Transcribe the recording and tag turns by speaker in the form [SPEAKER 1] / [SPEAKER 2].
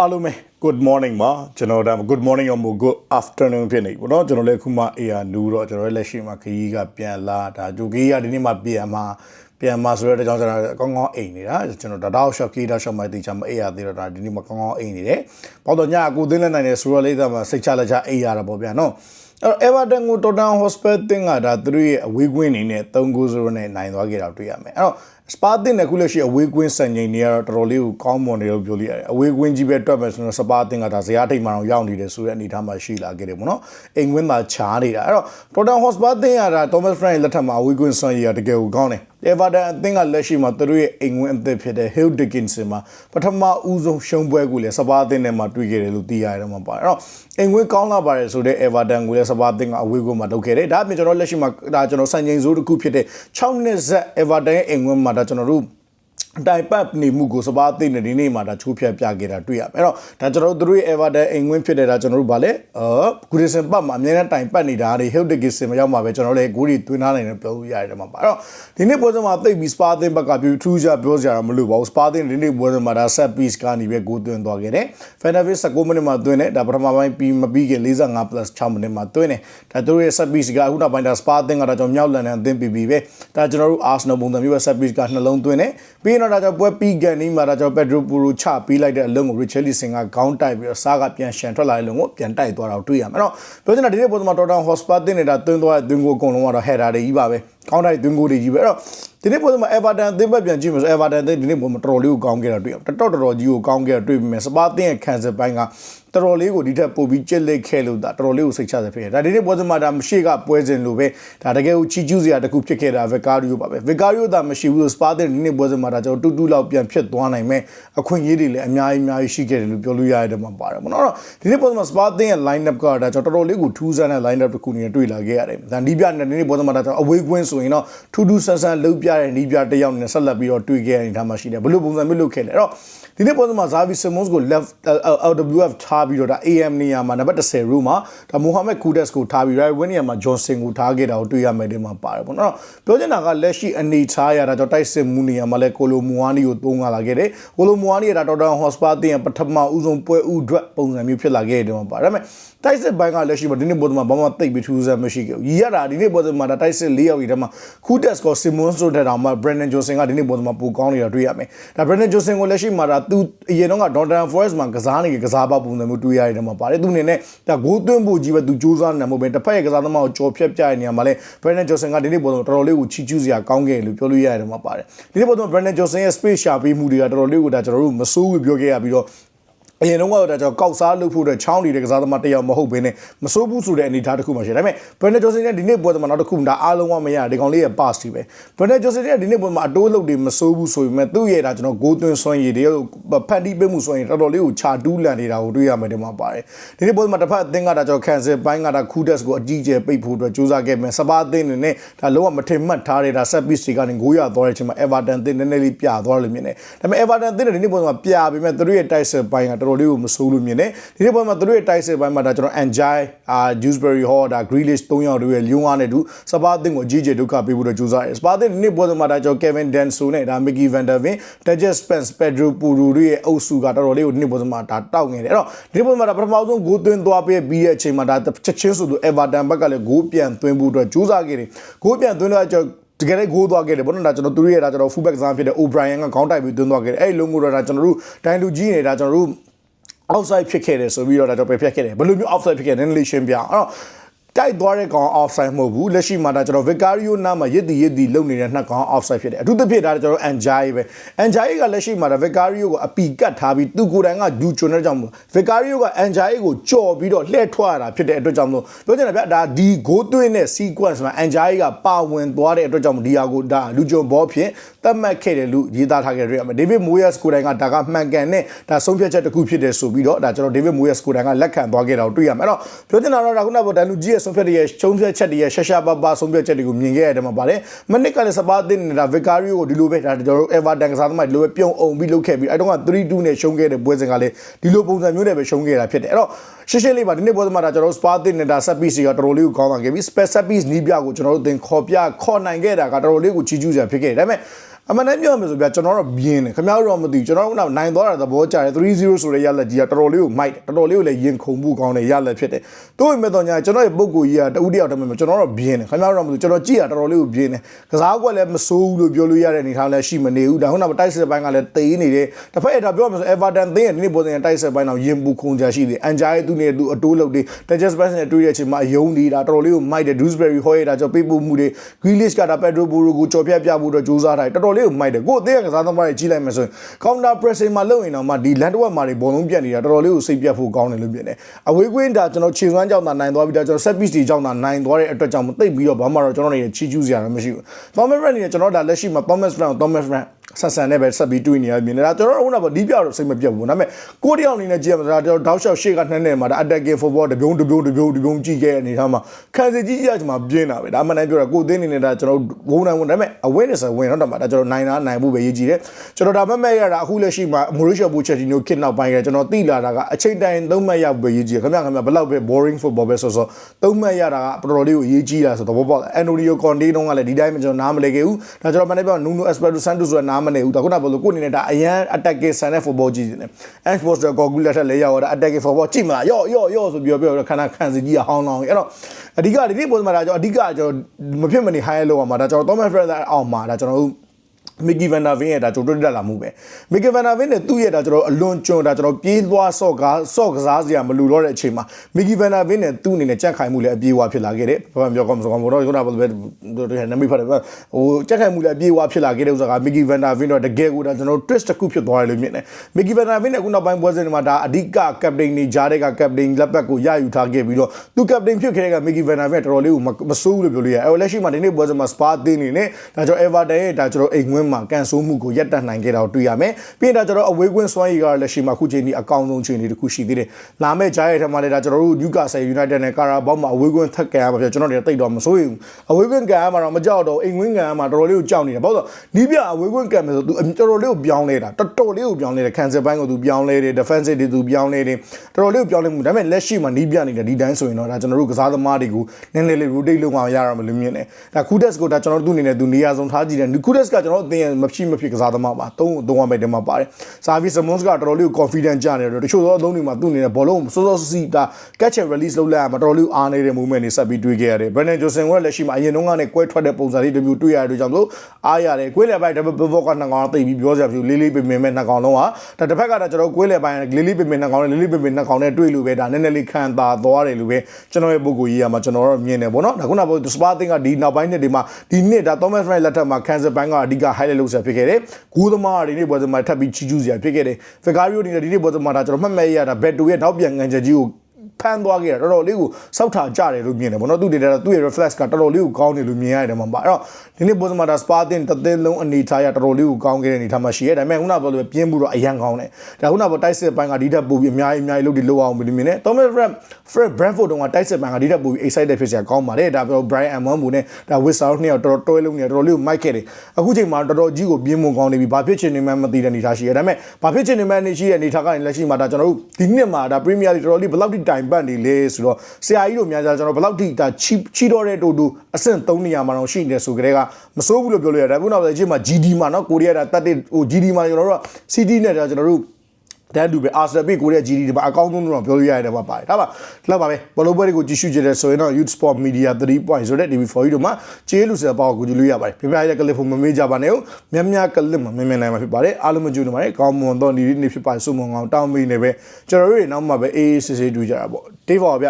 [SPEAKER 1] အားလုံးပဲ good morning ပါကျွန်တော်ဒါ good morning ရောမို့ good afternoon ဖြစ်နေပြီပေါ့နော်ကျွန်တော်လည်းခုမှ AR နူးတော့ကျွန်တော်လည်းလက်ရှိမှာခရီးကပြန်လာဒါဂျိုကီးကဒီနေ့မှပြန်မှာပြန်မှာဆိုတဲ့အကြောင်းကျွန်တော်အကောင်းကောင်းအိမ်နေတာကျွန်တော်ဒါတော့ shop ခီးတော့ shop မှာတေချာမ AR သေးတော့ဒါဒီနေ့မှကောင်းကောင်းအိမ်နေတယ်ဘောက်တော့ညအကူသိမ်းလက်နိုင်တယ်ဆိုတော့လေးသားမှာစိတ်ချလက်ချ AR တော့ပေါ့ဗျာနော်အဲ့ Everton ကို Tottenham Hotspur တင်ကဒါသူတို့ရဲ့အဝေးကွင်းနေနဲ့3-0နဲ့နိုင်သွားခဲ့တာတွေ့ရမယ်အဲ့တော့ စပါတင်နဲ့ခုလက်ရှိအဝေးကွင်းစံချိန်တွေကတော့တော်တော်လေးကိုကောင်းမွန်တယ်လို့ပြောလို့ရတယ်အဝေးကွင်းကြီးပဲတွက်မယ်ဆိုတော့စပါတင်ကဒါဇရာထိတ်မှတော့ရောက်နေတယ်ဆိုတဲ့အနေအထားမှာရှိလာခဲ့တယ်ပေါ့နော်အိမ်ကွင်းမှာခြားနေတာအဲ့တော့ Tottenham Hotspur တင်ကဒါ Thomas Frank လက်ထက်မှာအဝေးကွင်းစံရတကယ်ကိုကောင်းတယ် Everton အသင်းကလက်ရှိမှာသူတို့ရဲ့အိမ်ဝင်အသစ်ဖြစ်တဲ့ Hill Dickinson မှာပထမဦးဆုံးရှုံးပွဲကိုလည်းစပါးအသင်းနဲ့မှတွေ့ခဲ့တယ်လို့သိရတယ်မှာပါအဲ့တော့အိမ်ဝင်ကောင်းလာပါတယ်ဆိုတဲ့ Everton ကိုလည်းစပါးအသင်းကအဝေးကိုမှလုပ်ခဲ့တယ်ဒါအပြင်ကျွန်တော်လက်ရှိမှာဒါကျွန်တော်စံချိန်စိုးတစ်ခုဖြစ်တဲ့6နှစ်ဆက် Everton ရဲ့အိမ်ဝင်မှာဒါကျွန်တော်တို့ တိုင်ပတ်နေမှုကိုစပါးသိနေဒီနေ့မှာဒါချိုးဖြတ်ပြခဲ့တာတွေ့ရမယ်အဲ့တော့ဒါကျွန်တော်တို့တို့ရဲ့ Everton အိမ်ဝင်ဖြစ်တဲ့ဒါကျွန်တော်တို့ဗာလဲအာဂူရီစင်ပတ်မှာအများနဲ့တိုင်ပတ်နေတာတွေ Hill Dickinson မရောက်မှာပဲကျွန်တော်လည်းဂူရီသွင်းထားနိုင်တယ်ပြောလို့ရတယ်မှာပါအဲ့တော့ဒီနေ့ပွဲစဉ်မှာသိပ်ပြီးစပါးသင်းဘက်ကပြူထူးကြပြောကြရမလို့ပါဘူးစပါးသင်းဒီနေ့ပွဲစဉ်မှာဒါ set piece ကနေပဲဂိုးသွင်းသွားခဲ့တယ် Fenerbahce 19မိနစ်မှာသွင်းတယ်ဒါပထမပိုင်းပြီးမပြီးခင်45 plus 6မိနစ်မှာသွင်းတယ်ဒါတို့ရဲ့ set piece ကအခုနောက်ပိုင်းဒါစပါးသင်းကဒါကျွန်တော်မြောက်လန်နဲ့အသင်းပြီးပြီးပဲဒါကျွန်တော်တို့ Arsenal ပုံစံမျိုးပဲ set piece ကနှလုံးသွင်းတယ်ပြီးတော့ဒါကျွန်တော်ပွဲပြီးကန်နီးမှာဒါကျွန်တော် Pedro Porro ချပြီးလိုက်တဲ့အလုံးကို Richarlison ကခေါင်းတိုက်ပြီးတော့စားကပြန်ရှန်ထွက်လာတဲ့လုံးကိုပြန်တိုက်သွားတာကိုတွေ့ရမယ်အဲ့တော့ပြောချင်တာဒီနေ့ပုံစံမှာ Tottenham Hotspur တင်နေတာသွင်းသွားတဲ့သွင်းကိုအကုန်လုံးကတော့ header တွေကြီးပါပဲကောင်းတိုက်သွင်းကိုတွေကြီးပဲအဲ့တော့ဒီနေ့ပုံစံမှာ Everton အသင်းဘက်ပြန်ကြည့်မယ်ဆို Everton အသင်းဒီနေ့ပုံမှာတော်တော်လေးကိုကောင်းခဲ့တာတွေ့ရတော်တော်တော်ကြီးကိုကောင်းခဲ့တာတွေ့ပြီမယ်စပါးတင်ရဲ့ခံစစ်ပိုင်းကတော်တော်လေးကိုဒီထက်ပိုပြီးကြက်လက်ခဲ့လို့ဒါတော်တော်လေးကိုစိတ်ချစဖြစ်ခဲ့ဒါဒီနေ့ပွဲစဉ်မှာဒါမရှိကပွဲစဉ်လိုပဲဒါတကယ်ကိုချီကျူးစရာတစ်ခုဖြစ်ခဲ့တာဗီကာရီယိုပါပဲဗီကာရီယိုဒါမရှိဘူးစပါးတင်ဒီနေ့ပွဲစဉ်မှာဒါကျွန်တော်တူတူလောက်ပြန်ဖြစ်သွားနိုင်မဲ့အခွင့်အရေးတွေလည်းအများကြီးအများကြီးရှိခဲ့တယ်လို့ပြောလို့ရတယ်မှာပါတယ်ပေါ့နော်ဒီနေ့ပွဲစဉ်မှာစပါးတင်ရဲ့ line up ကဒါကျွန်တော်တော်တော်လေးကိုထူးဆန်းတဲ့ line up တစ်ခုနေတွေ့လာခဲ့ရတယ်ဒါနီးပြနဲ့ဒီနေ့ပွဲစဉ်မှာဒါကျွန်တော်အဝေးကွင်းဆိုရင်တော့ထူးထူးဆန်းဆန်းလှုပ်ပြတဲ့နီးပြတစ်ယောက်နဲ့ဆက်လက်ပြီးတော့တွေ့ခဲ့ရတဲ့ထားမှရှိတယ်ဘယ်လိုပုံစံမျိုးလုပ်ခဲ့လဲအဲ့တော့ဒီနေ့ပွဲစဉ်မှာ Xavi Simons ကို left LWF ထားပြီးတော့ဒါ AM နေရာမှာနံပါတ်10 row မှာဒါ Mohamed Kudus ကိုထားပြီး right wing နေရာမှာ Johnson ကိုထားခဲ့တာကိုတွေ့ရမယ်ဒီမှာပါတယ်ပေါ့နော်ပြောချင်တာကလက်ရှိအနေထားရတာကြောင့်တိုက်စစ်မှုနေရာမှာလဲကိုလိုမူဝါနီကိုသုံးလာခဲ့တယ်ကိုလိုမူဝါနီကဒါတော်တော် Hotspur တင်ရပထမဦးဆုံးပွဲဥအတွက်ပုံစံမျိုးဖြစ်လာခဲ့တယ်ဒီမှာပါဒါပေမဲ့တိုက်စစ်ဘိုင်းကလက်ရှိမှာဒီနေ့ပွဲစဉ်မှာဘာမှတိတ်ပြီးထူးဆန်းမရှိခဲ့ဘူးရီရတာဒီနေ့ပွဲစဉ်မှာဒါတိုက်စစ်၄ယောက်ကြီးတည်းမှာ Kudus ကို Simons တို့တဲ့တောင်မှာ Brendan Johnson ကဒီနေ့ပွဲစဉ်မှာပိုကောင်းနေတာတွေ့ရမယ်ဒါ Brendan Johnson ကိုလက်ရှိမှာဒါသူအရင်တော့က Donald Forest မှာကစားနေကစားပါပုံစံမျိုးတွေ့ရတယ်မှာပါတယ်သူအနေနဲ့ဒါဂိုးသွင်းဖို့ကြီးပဲသူစူးစမ်းနေမှာပဲတစ်ဖက်ရဲ့ကစားသမားကိုကြော်ဖြတ်ပြရတဲ့နေရာမှာလဲ Brendan Johnson ကဒီနေ့ပုံစံတော်တော်လေးကိုချီကျူးစရာကောင်းခဲ့တယ်လို့ပြောလို့ရတယ်မှာပါတယ်ဒီနေ့ပုံစံ Brendan Johnson ရဲ့ space ရှာပေးမှုတွေကတော်တော်လေးကိုဒါကျွန်တော်တို့မစိုးဘူးပြောခဲ့ရပြီးတော့ အရင်တော့ကတော့ဒါကြောင့်ကောက်စားလုပ်ဖို့အတွက်ချောင်းနေတဲ့ကစားသမားတစ်ယောက်မဟုတ်ဘဲနဲ့မစိုးဘူးဆိုတဲ့အနေအထားတစ်ခုမှရှိတယ်ဒါပေမဲ့ Brendan Johnson နဲ့ဒီနေ့ပွဲမှာနောက်တစ်ခုဒါအားလုံးကမရဒီကောင်လေးရဲ့ pass တွေပဲ Brendan Johnson နဲ့ဒီနေ့ပွဲမှာအတိုးလုပ်တွေမစိုးဘူးဆိုပေမဲ့သူ့ရဲ့ဒါကျွန်တော်ဂိုးသွင်းစွမ်းရည်တွေဖန်တီးပေးမှုစွမ်းရည်တော်တော်လေးကိုခြာတူးလန်နေတာကိုတွေ့ရမယ်ဒီမှာပါတယ်ဒီနေ့ပွဲမှာတစ်ဖက်အသင်းကဒါကျွန်တော်ခံစစ်ပိုင်းကဒါခူဒက်ကိုအကြီးကျယ်ပိတ်ဖို့အတွက်ကြိုးစားခဲ့မယ်စပါးအသင်းနေနဲ့ဒါလုံးဝမထင်မှတ်ထားတဲ့ဒါ set piece တွေကနေဂိုးရသွားတဲ့အချိန်မှာ Everton အသင်းနည်းနည်းလေးပြသွားလို့မြင်တယ်ဒါပေမဲ့ Everton အသင်းဒီနေ့ပွဲမှာပြပေမဲ့သူတို့ရဲ့တိုက်စစ်ပိုင်းကတော်တော်လေးကိုမစိုးလို့မြင်တယ်ဒီနေ့ပွဲမှာသူတို့ရဲ့တိုက်စစ်ပိုင်းမှာဒါကျွန်တော် Enjoy အာ Dewsbury Hall ဒါ Grealish ၃ယောက်တို့ရဲ့လျုံအားနဲ့တူစပါးအသင်းကိုအကြီးကျယ်ဒုက္ခပေးဖို့တော့ကြိုးစားတယ်စပါးအသင်းဒီနေ့ပွဲမှာဒါကျွန်တော် Kevin Danso နဲ့ဒါ Mickey Van der Ven Tejas Spence Pedro Puru တို့ရဲ့အုပ်စုကတော်တော်လေးကိုဒီနေ့ပွဲမှာဒါတောက်နေတယ်အဲ့တော့ဒီနေ့ပွဲမှာဒါပထမဆုံးဂိုးသွင်းသွားပြီးပြီးတဲ့အချိန်မှာဒါချက်ချင်းဆိုသူ Everton ဘက်ကလည်းဂိုးပြန်သွင်းဖို့အတွက်ကြိုးစားခဲ့တယ်ဂိုးပြန်သွင်းတော့ကျွန်တော်တကယ်လည်းဂိုးသွားခဲ့တယ်ဗောနော်ဒါကျွန်တော်သူတို့ရဲ့ဒါကျွန်တော် fullback ကစားဖြစ်တဲ့ O'Brien ကခေါင်းတိုက်ပြီးသွင်းသွားခဲ့တယ်အဲ့ဒီလုံးကိုတော့ဒါကျွန်တော်တို့ဒိုင်လူကြီးနေတာကျွန်တော်တို့ outside ဖြစ်ခဲ့တယ်ဆိုပြီးတော့ဒါတော့ပဲဖြတ်ခဲ့တယ်ဘယ်လိုမျိုး outside ဖြစ်ခဲ့တယ်နည်းနည်းလေးရှင်းပြအောင်အဲ့တော့ တိုက်သွားတဲ့ကောင် offside မဟုတ်ဘူးလက်ရှိမှာဒါကျွန်တော် Vicario နားမှာရစ်တီရစ်တီလုံနေတဲ့နှစ်ကောင် offside ဖြစ်တယ်အထူးသဖြင့်ဒါကျွန်တော် Anjay ပဲ Anjay ကလက်ရှိမှာဒါ Vicario ကိုအပီကတ်ထားပြီးသူကိုယ်တိုင်ကဒူချွန်တဲ့ကြောင့်မို့ Vicario က Anjay ကိုကြော်ပြီးတော့လှည့်ထွက်ရတာဖြစ်တဲ့အတွက်ကြောင့်မို့ပြောချင်တာဗျဒါဒီ goal သွင်းတဲ့ sequence မှာ Anjay ကပါဝင်သွားတဲ့အတွက်ကြောင့်မို့ဒီဟာကိုဒါလူဂျွန်ဘောဖြင့်သတ်မှတ်ခဲ့တယ်လို့ရေးသားထားခဲ့ရမှာ David Moyes ကိုယ်တိုင်ကဒါကမှန်ကန်တဲ့ဒါဆုံးဖြတ်ချက်တစ်ခုဖြစ်တယ်ဆိုပြီးတော့ဒါကျွန်တော် David Moyes ကိုယ်တိုင်ကလက်ခံသွားခဲ့တာကိုတွေ့ရမှာအဲ့တော့ပြောချင်တာတော့ဒါခုနကဒါလူကြီးရဲ့ဆုံးဖြတ်တဲ့ဆုံးဖြတ်ချက်တွေရဲ့ရှာရှာပါပါဆုံးဖြတ်ချက်တွေကိုမြင်ခဲ့ရတဲ့မှာပါတယ်မနစ်ကလည်းစပါးတင်နေတာ Vicario ကိုဒီလိုပဲဒါကျွန်တော်တို့ Everton ကစားသမားဒီလိုပဲပြုံအောင်ပြီးလုပ်ခဲ့ပြီးအဲ့တော့က3-2နဲ့ရှုံးခဲ့တဲ့ပွဲစဉ်ကလည်းဒီလိုပုံစံမျိုးနဲ့ပဲရှုံးခဲ့တာဖြစ်တယ်အဲ့တော့ရှင်းရှင်းလေးပါဒီနေ့ပွဲစဉ်မှာဒါကျွန်တော်တို့ Spa တင်နေတာ set piece ကတော်တော်လေးကိုကောင်းလာခဲ့ပြီး special piece နီးပြကိုကျွန်တော်တို့သင်ခေါ်ပြခေါ်နိုင်ခဲ့တာကတော်တော်လေးကိုချီးကျူးစရာဖြစ်ခဲ့တယ်ဒါပေမဲ့ အမှန်တမ်းပြောရမယ်ဆိုပြကျွန်တော်တို့ပြင်းတယ်ခင်ဗျားတို့တော့မသိဘူးကျွန်တော်တို့ကနိုင်သွားတာသဘောကျတယ်3-0ဆိုတဲ့ရလက်ကြီးကတော်တော်လေးကိုမိုက်တယ်တော်တော်လေးကိုလည်းရင်ခုန်မှုကောင်းတဲ့ရလက်ဖြစ်တယ်တို့ပေမဲ့တော့ညာကျွန်တော်ရဲ့ပုံကိုကြီးကတဦးတယောက်တည်းမှာကျွန်တော်တို့ပြင်းတယ်ခင်ဗျားတို့တော့မသိဘူးကျွန်တော်ကြည့်ရတော်တော်လေးကိုပြင်းတယ်ကစားကွက်လည်းမစိုးဘူးလို့ပြောလို့ရတဲ့အနေထားလည်းရှိမနေဘူးဒါဟုတ်တော့တိုက်စစ်ပိုင်းကလည်းတေးနေတယ်တစ်ဖက်အဲ့ဒါပြောရမယ်ဆို Everton သင်းရဲ့ဒီနေ့ပေါ်တဲ့တိုက်စစ်ပိုင်းတော့ရင်ပူခုန်ကြရှိတယ်အန်ဂျာရဲ့သူ့နဲ့သူအတိုးလုပ်တယ် Digest Pass နဲ့တွေ့တဲ့အချိန်မှာအယုံနေတာတော်တော်လေးကိုမိုက်တယ် Dewsbury ဟောရတာကြောင့်ပေးပို့မှုတွေ Grealish ကဒါ Pedro Porro ကိုကြော်ပြတ်ပြဖို့တော့ကြိုးစားထားတယ်တော်တော်လေးကိုမိုက်တယ်ကိုအသေးကစားသမားတွေကြီးလိုက်မယ်ဆိုရင် counter pressing မှာလုပ်ရင်တော့မှဒီ land work မှာတွေဘောလုံးပြတ်နေတာတော်တော်လေးကိုစိတ်ပြတ်ဖို့ကောင်းတယ်လို့ပြင်တယ်အဝေးကွင်းဒါကျွန်တော်ခြေစွမ်းကြောင့်သာနိုင်သွားပြီးတော့ကျွန်တော် set piece တွေကြောင့်သာနိုင်သွားတဲ့အတွက်ကြောင့်မသိပ်ပြီးတော့ဘာမှတော့ကျွန်တော်တွေချီးကျူးစရာတော့မရှိဘူး Thomas Frank နဲ့ကျွန်တော်ဒါလက်ရှိမှာ Thomas Frank Thomas Frank ဆက်ဆန်နဲ့ပဲဆက်ပြီးတွေ့နေရမြင်နေတာကျွန်တော်တို့ကတော့ဒီပြောက်တော့စိတ်မပြတ်ဘူးဒါပေမဲ့ကိုတယောက်အနေနဲ့ကြည့်ရမှာဒါကျွန်တော်တောက်လျှောက်ရှေ့ကနှစ်နဲ့မှာဒါ attacking football တပြုံးတပြုံးတပြုံးတပြုံးကြည့်ခဲ့တဲ့အနေထားမှာခံစီကြည့်ကြမှာပြင်းတာပဲဒါမှန်တယ်ပြောတာကိုသိနေနေတာကျွန်တော်ဝုန်းနိုင်ဝုန်းဒါပေမဲ့ awareness ဝင်တော့တော့မှာဒါကျွန်တော်နိုင်တာနိုင်ဖို့ပဲရည်ကြည့်တယ်ကျွန်တော်ဒါမဲ့မဲ့ရတာအခုလက်ရှိမှာ Mauricio Pochettino ခစ်နောက်ပိုင်းကကျွန်တော်သိလာတာကအချိန်တိုင်းသုံးမှတ်ရပဲရည်ကြည့်ခင်ဗျခင်ဗျဘလောက်ပဲ boring football ပဲဆိုဆိုသုံးမှတ်ရတာကတော်တော်လေးကိုရေးကြီးတာဆိုတော့ဘောပေါက် Antonio Conte တုန်းကလည်းဒီတိုင်းမှကျွန်တော်နားမလည်ခဲ့ဘူးဒါကျွန်တော်မှန်တယ်ပြော Nuno Espirito Santo ဆိုတာနားမလည်ဘူးဒါခုနကပြောလို့ကိုအနေနဲ့ဒါအရန် attacking ဆန်တဲ့ football ကြည့်နေတယ် Xbox တော့ Google လက်ထက်လဲရောက်တော့ attacking football ကြည့်မလားယော့ယော့ယော့ဆိုပြီးတော့ခဏခန့်စီကြီးကဟောင်းလောင်းအဲ့တော့အဓိကဒီနေ့ပုံစံမှာဒါကျွန်တော်အဓိကကျွန်တော်မဖြစ်မနေ high လောက်အောင်မှာဒါကျွန်တော် Thomas Fraser အောင်မှာဒါကျွန်တော် မီကီဗန်နာဗင်းရဲ့ဒါကျွန်တော်တို့တက်လာမှုပဲမီကီဗန်နာဗင်းနဲ့သူ့ရဲ့ဒါကျွန်တော်အလွန်ကျွန်းဒါကျွန်တော်ပြေးသွားဆော့ကားဆော့ကစားစရာမလိုတော့တဲ့အချိန်မှာမီကီဗန်နာဗင်းနဲ့သူ့အနေနဲ့ကြက်ခိုင်မှုလည်းအပြေးဝဖြစ်လာခဲ့တယ်ဘာမှပြောကောင်းမဆိုကောင်းမတော့ခုနကဘယ်လိုနမိတ်ဖတ်တယ်ဟိုကြက်ခိုင်မှုလည်းအပြေးဝဖြစ်လာခဲ့တဲ့ဥစ္စာကမီကီဗန်နာဗင်းတော့တကယ်ကိုဒါကျွန်တော် twist တစ်ခုဖြစ်သွားတယ်လို့မြင်တယ်မီကီဗန်နာဗင်းနဲ့ခုနောက်ပိုင်းပွဲစဉ်တွေမှာဒါအဓိကကပတိန်နေကြားတဲ့ကကပတိန်လက်ပတ်ကိုရယူထားခဲ့ပြီးတော့သူကပတိန်ဖြစ်ခဲ့တဲ့ကမီကီဗန်နာဗင်းတော်တော်လေးကိုမစိုးဘူးလို့ပြောလို့ရတယ်အဲလက်ရှိမှာဒီနေ့ပွဲစဉ်မှာစပါတင်းနေနဲ့ဒါကျွန်တော် Everton ရဲ့ဒါကျွန်တော်အိမ်ဝင်းမှာကန်ဆိုးမှုကိုရပ်တန့်နိုင်ခဲ့တာကိုတွေ့ရမယ်။ပြီးရင်ဒါကျွန်တော်အဝေးကွင်းစွမ်းရည်ကလက်ရှိမှာအခုချိန်ဒီအကောင်းဆုံးချိန်လေးတစ်ခုရှိသေးတယ်။လာမယ့်ကြားရဲ့ထက်မှာလည်းဒါကျွန်တော်တို့ Newcastle United နဲ့ Carabao မှာအဝေးကွင်းထက်ကန်ရမှာဖြစ်ကျွန်တော်တို့တိတ်တော့မစိုးရင်ဘူး။အဝေးကွင်းကန်ရမှာတော့မကြောက်တော့အိမ်ကွင်းကန်ရမှာတော်တော်လေးကိုကြောက်နေတယ်။ဘာလို့လဲနီးပြအဝေးကွင်းကန်မယ်ဆိုသူတော်တော်လေးကိုပြောင်းလဲတာတော်တော်လေးကိုပြောင်းလဲတယ်ခံစစ်ပိုင်းကိုသူပြောင်းလဲတယ် defensive တွေသူပြောင်းလဲတယ်တော်တော်လေးကိုပြောင်းလဲမှုဒါပေမဲ့လက်ရှိမှာနီးပြနေတယ်ဒီတိုင်းဆိုရင်တော့ဒါကျွန်တော်တို့ကစားသမားတွေကိုနည်းနည်းလေး rotate လုပ်အောင်ရရမလို့မြင်တယ်။ဒါ Kudes ကိုဒါကျွန်တော်တို့သူ့အနေနဲ့သူနေရာဆုံးထားကြည့်တယ်။ Kudes ကကျွန်တော်တို့အသင်းမဖြစ်မဖြစ်ကစားသမားပါ။သုံးသုံးဝမ်းပဲတင်မှာပါတယ်။စာဗီစမွန်စ်ကတော်တော်လေးကို confident ကြနေတယ်တချို့သောအသုံးတွေမှာသူ့အနေနဲ့ဘောလုံးစောစောစီးက catch and release လုပ်လိုက်ရမှာတော်တော်လေးအားနေတဲ့ movement တွေဆက်ပြီးတွေ့ခဲ့ရတယ်။ Brennan Johnson ကလက်ရှိမှာအရင်တုန်းကနဲ့ကွဲထွက်တဲ့ပုံစံလေးတစ်မျိုးတွေ့ရတဲ့ကြောင့်လို့အားရတယ်။ကွဲလေပိုင်း double pivot ကနှစ်ကောင်သိပြီးပြောစရာဖြစ်လေးလေးပင်ပင်မဲ့နှစ်ကောင်လုံးဟာဒါတစ်ဖက်ကကျွန်တော်ကွဲလေပိုင်းလေးလေးပင်ပင်နှစ်ကောင်နဲ့လေးလေးပင်ပင်နှစ်ကောင်နဲ့တွေ့လို့ပဲဒါနည်းနည်းလေးခံသာသွားတယ်လို့ပဲကျွန်တော်ရဲ့ပုံကိုရေးရမှာကျွန်တော်တော့မြင်တယ်ပေါ့နော်။ဒါခုနက Spa သင်းကဒီနောက်ပိုင်းနှစ်တွေမှာဒီနှစ်ဒါ Thomas Frank လက်ထက်မှာ Kansas ဘိုင်းကအဓိက highlight လုပ်ဆက်ဖြစ်ခဲ့တယ်။ဂိုးသမားတွေဒီနေ့ပွဲစဉ်မှာထပ်ပြီးချီကျူးစရာဖြစ်ခဲ့တယ်။ Vicario အနေနဲ့ဒီနေ့ပွဲစဉ်မှာဒါကျွန်တော်မှတ်မဲ့ရတာ Bet 2ရဲ့နောက်ပြန်ငံချက်ကြီးကို ဖမ်းသွားခဲ့တာတော်တော်လေးကိုစောက်ထာကြတယ်လို့မြင်တယ်ဗောနော်သူ့ data သူ့ရဲ့ reflex ကတော်တော်လေးကိုကောင်းတယ်လို့မြင်ရတယ်မှာပါအဲ့တော့ဒီနေ့ပုံစံမှာဒါ spa တင်တစ်သိန်းလုံးအနေထားရတော်တော်လေးကိုကောင်းခဲ့တဲ့အနေထားမှာရှိရဲဒါပေမဲ့ခုနကပြောလို့ပြင်းမှုတော့အရန်ကောင်းတယ်ဒါခုနကပြောတိုက်စစ်ပိုင်းကဒီထက်ပိုပြီးအများကြီးအများကြီးလုပ်ဒီလုပ်အောင်လို့မြင်တယ် Thomas Frank Fred Brentford တုန်းကတိုက်စစ်ပိုင်းကဒီထက်ပိုပြီး excited ဖြစ်စရာကောင်းပါတယ်ဒါပြော Brian Amon ဘူးနဲ့ဒါ Wissau နှစ်ယောက်တော်တော်တွဲလုံးနေတော်တော်လေးကိုမိုက်ခဲ့တယ်အခုချိန်မှာတော်တော်ကြီးကိုပြင်းမှုကောင်းနေပြီဘာဖြစ်ချင်နေမှမသိတဲ့အနေထားရှိရဲဒါပေမဲ့ဘာဖြစ်ချင်နေမှအနေရှိတဲ့အနေထားကနေလက်ရှိမှာဒါကျွန်တော်တို့ဒီနှစ်မှာဒါ Premier League တော်တော်လေးဘယ်လောက်ထိတိုင်ပတ်နေလဲဆိုတော့ဆရာကြီးတို့များကြကျွန်တော်ဘယ်လောက်ထိဒါချီချီတော့တဲ့တူတူအဆင့်3နေရာမှာတော့ရှိနေတယ်ဆိုကြတဲ့ကမစိုးဘူးလို့ပြောလို့ရတယ်ခုနောက်လည်းအချိန်မှာ GD မှာနော်ကိုရီးယားဒါတက်တဲ့ဟို GD မှာကျွန်တော်တို့က CD နဲ့ဒါကျွန်တော်တို့ တန်းတူပဲ Arsenal ပြကိုရီးယား GD ဒီမှာအကောင်းဆုံးတော့ပြောလို့ရတယ်ပါပါတယ်ဒါပါလောက်ပါပဲဘလုံးပွဲတွေကိုကြည့်ရှုကြတဲ့ဆိုရင်တော့ Youth Sport Media 3.0ဆိုတဲ့ TV4 တို့မှာကျေးလူစရာပေါ့ကိုကြည့်လို့ရပါတယ်ပြပြရတဲ့ကလစ်ဖို့မမေ့ကြပါနဲ့မြတ်မြတ်ကလစ်မှာမြင်မြင်နိုင်မှာဖြစ်ပါတယ်အားလုံးမကြည့်နေပါနဲ့ကောင်းမွန်သောနေ့နေ့ဖြစ်ပါစုံမွန်အောင်တောင်းမိနေပဲကျွန်တော်တို့တွေနောက်မှပဲအေးအေးဆေးဆေးတွေ့ကြတာပေါ့တေးပါဗျ